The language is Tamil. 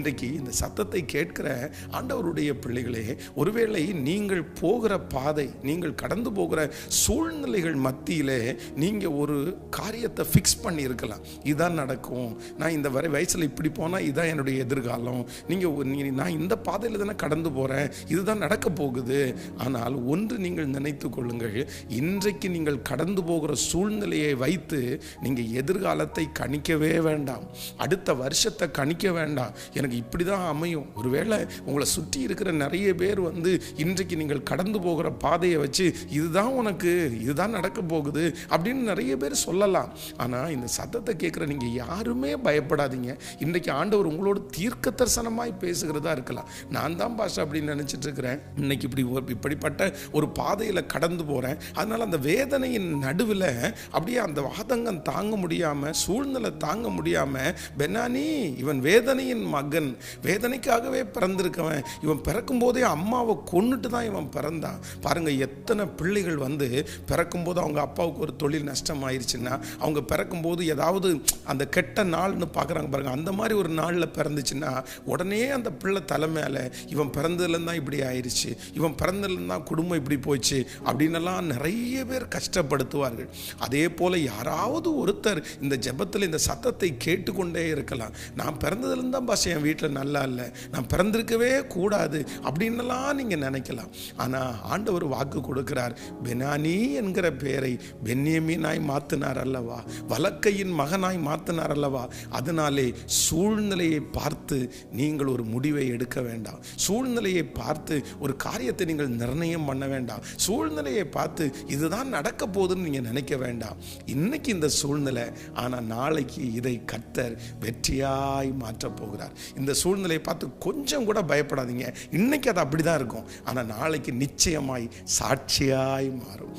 இன்றைக்கு இந்த சத்தத்தை கேட்கிற ஆண்டவருடைய பிள்ளைகளே ஒருவேளை நீங்கள் போகிற பாதை நீங்கள் கடந்து போகிற சூழ்நிலைகள் மத்தியிலே நீங்கள் ஒரு காரியத்தை ஃபிக்ஸ் பண்ணி இருக்கலாம் இதுதான் நடக்கும். நான் இந்த வரை வயசில் இப்படி போனால் இதுதான் என்னுடைய எதிர்காலம். நீங்கள் நான் இந்த பாதையில் தானே கடந்து போகிறேன் இதுதான் நடக்க போகுது. ஆனால் ஒன்று நீங்கள் நினைத்து கொள்ளுங்கள். இன்றைக்கு நீங்கள் கடந்து போகிற சூழ்நிலையை வைத்து நீங்கள் எதிர்காலத்தை கணிக்கவே வேண்டாம். அடுத்த வருஷத்தை கணிக்க வேண்டாம். எனக்கு இப்படி தான் அமையும். ஒருவேளை உங்களை சுற்றி இருக்கிற நிறைய பேர் வந்து இன்றைக்கு நீங்கள் கடந்து போகிற பாதையை வச்சு இதுதான் உனக்கு இதுதான் நடக்க போகுது அப்படின்னு நிறைய பேர் சொல்லலாம். ஆனால் இந்த சத்தத்தை கேட்குற நீங்கள் யாருமே பயப்படாதீங்க. இன்றைக்கு ஆண்டவர் உங்களோட தீர்க்க தரிசனமாய் பேசுகிறதா இருக்கலாம். நான் தான் பாஷா அப்படின்னு நினச்சிட்டு இருக்கிறேன். இன்னைக்கு இப்படி இப்படிப்பட்ட ஒரு பாதையில் கடந்து போகிறேன் அதனால் அந்த வேதனையின் நடுவில் அப்படியே அந்த வாதங்கம் தாங்க முடியாமல் சூழ்நிலை தாங்க முடியாமல் பெனானி இவன் வேதனையின் மகன். வேதனைக்காகவே பிறந்திருக்கவன். இவன் பிறக்கும் போதே அம்மாவை கொன்னுட்டு தான் இவன் பிறந்தான். பாருங்க எத்தனை பிள்ளைகள் வந்து பிறக்கும்போது அவங்க அப்பாவுக்கு ஒரு தொழில் நஷ்டம் ஆயிடுச்சுன்னா அவங்க பிறக்கும்போது ஏதாவது அந்த கெட்ட நாள்னு பார்க்குறாங்க பாருங்கள் அந்த மாதிரி ஒரு நாளில் பிறந்துச்சுன்னா உடனே அந்த பிள்ளை தலை மேலே இவன் பிறந்ததுலேருந்து தான் இப்படி ஆயிடுச்சு இவன் பிறந்ததுலேருந்து தான் குடும்பம் இப்படி போச்சு அப்படின்னெல்லாம் நிறைய பேர் கஷ்டப்படுத்துவார்கள். அதே போல் யாராவது ஒருத்தர் இந்த ஜெபத்தில் இந்த சத்தத்தை கேட்டுக்கொண்டே இருக்கலாம். நான் பிறந்ததுலேருந்து தான் பாஷை என் வீட்டில் நல்லா இல்லை நான் பிறந்திருக்கவே கூடாது அப்படின்னுலாம் நீங்கள் நினைக்கலாம். ஆனால் ஆண்டவர் வாக்கு கொடுக்கிறார் பெனானி என்கிற பெயரை பென்னியமீனாய் மாற்றினார் அல்லவா? வலக்கையின் மகனாய் மா மாற்றினார் அல்லவா அதனாலே சூழ்நிலையை பார்த்து நீங்கள் ஒரு முடிவை எடுக்க வேண்டாம். சூழ்நிலையை பார்த்து ஒரு காரியத்தை நீங்கள் நிர்ணயம் பண்ண வேண்டாம். சூழ்நிலையை பார்த்து இதுதான் நடக்க போகுதுன்னு நீங்கள் நினைக்க வேண்டாம். இன்னைக்கு இந்த சூழ்நிலை ஆனால் நாளைக்கு இதை கத்தர் வெற்றியாய் மாற்றப் போகிறார். இந்த சூழ்நிலையை பார்த்து கொஞ்சம் கூட பயப்படாதீங்க. இன்னைக்கு அது அப்படி தான் இருக்கும். ஆனால் நாளைக்கு நிச்சயமாய் சாட்சியாய் மாறும்.